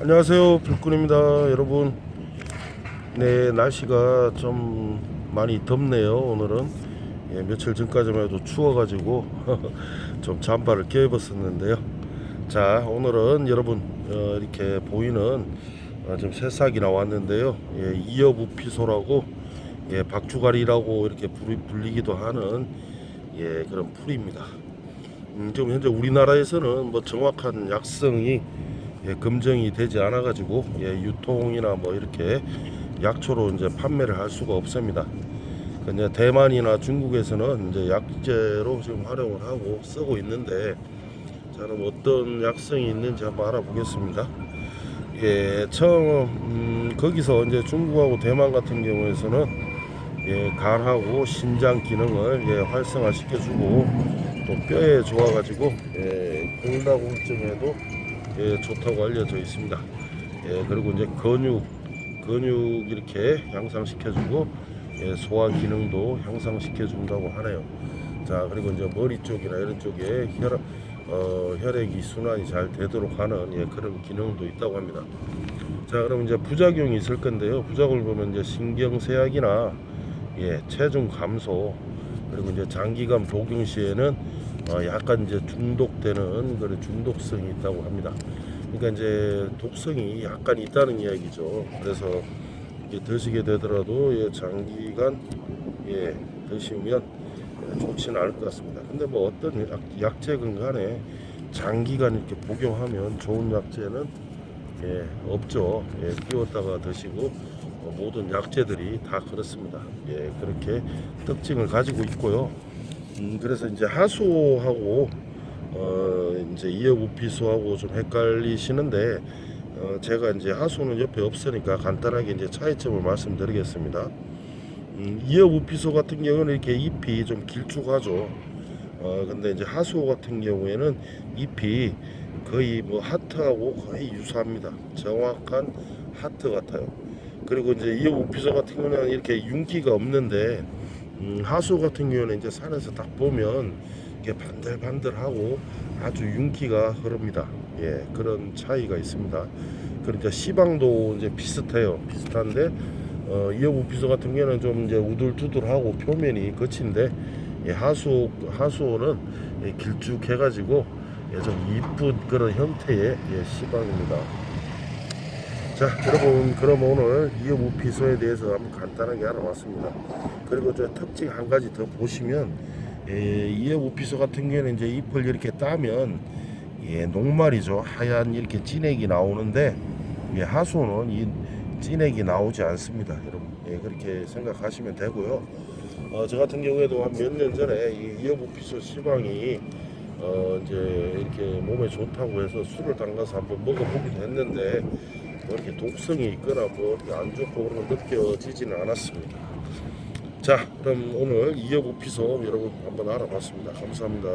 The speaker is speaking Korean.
안녕하세요 불꾼입니다 여러분. 네 날씨가 좀 많이 덥네요 오늘은. 예, 며칠 전까지만 해도 추워가지고 좀 잠바를 껴입었었는데요. 자 오늘은 여러분 어, 이렇게 보이는 어, 좀 새싹이 나왔는데요. 예, 이어부피소라고 예, 박주가리라고 이렇게 불리기도 하는 예, 그런 풀입니다. 음, 지금 현재 우리나라에서는 뭐 정확한 약성이 예, 검증이 되지 않아 가지고 예, 유통이나 뭐 이렇게 약초로 이제 판매를 할 수가 없습니다. 근데 대만이나 중국에서는 이제 약재로 지금 활용을 하고 쓰고 있는데 자 그럼 어떤 약성이 있는지 한번 알아보겠습니다. 예, 처음 음, 거기서 이제 중국하고 대만 같은 경우에서는 예, 간하고 신장 기능을 예, 활성화시켜주고 또 뼈에 좋아가지고 예, 골다공증에도 예, 좋다고 알려져 있습니다. 예, 그리고 이제 근육 근육 이렇게 향상시켜주고 예, 소화 기능도 향상시켜준다고 하네요. 자 그리고 이제 머리 쪽이나 이런 쪽에 혈압 어, 혈액이 순환이 잘 되도록 하는 예, 그런 기능도 있다고 합니다. 자 그럼 이제 부작용이 있을 건데요. 부작용을 보면 이제 신경쇠약이나 예, 체중 감소 그리고 이제 장기간 복용 시에는 어, 약간 이제 중독되는 그런 중독성이 있다고 합니다. 그러니까 이제 독성이 약간 있다는 이야기죠. 그래서 드시게 되더라도 예, 장기간 예, 드시면 예, 좋지는 않을 것 같습니다. 근데 뭐 어떤 약, 약제건 간에 장기간 이렇게 복용하면 좋은 약제는 예, 없죠. 예, 끼웠다가 드시고 어, 모든 약재들이 다 그렇습니다. 예, 그렇게 특징을 가지고 있고요. 음, 그래서 이제 하수하고 어, 이제 이어부피수하고 좀 헷갈리시는데 어, 제가 이제 하수는 옆에 없으니까 간단하게 이제 차이점을 말씀드리겠습니다. 음, 이어부피소 같은 경우는 이렇게 잎이 좀 길쭉하죠. 어, 근데 이제 하수 같은 경우에는 잎이 거의 뭐 하트하고 거의 유사합니다. 정확한 하트 같아요. 그리고 이제 이어부피소 같은 경우는 이렇게 윤기가 없는데 음, 하수 같은 경우는 이제 산에서 딱 보면 이게 반들반들하고 아주 윤기가 흐릅니다. 예, 그런 차이가 있습니다. 그리고 이제 시방도 이제 비슷해요. 비슷한데 어, 이어부피소 같은 경우는 좀 이제 우둘투둘하고 표면이 거친데 예, 하수 하수는 예, 길쭉해가지고 예, 좀 이쁜 그런 형태의 예, 시방입니다. 자, 여러분 그럼 오늘 이어부피소에 대해서 한번 간단하게 알아봤습니다. 그리고 저 특징 한 가지 더 보시면 예, 이어부피소 같은 경우는 이제 잎을 이렇게 따면 예, 녹말이죠. 하얀 이렇게 진액이 나오는데 예, 하수는 이 진액이 나오지 않습니다, 여러분. 예, 그렇게 생각하시면 되고요. 어, 저 같은 경우에도 한 몇 년 전에 이 이어부피소 시방이 어, 이제 이렇게 몸에 좋다고 해서 술을 담가서 한번 먹어보기도 했는데 뭐 이렇게 독성이 있거나 뭐 이렇게 안 좋고 그런 거 느껴지지는 않았습니다. 자, 그럼 오늘 이어부피소 여러분 한번 알아봤습니다. 감사합니다.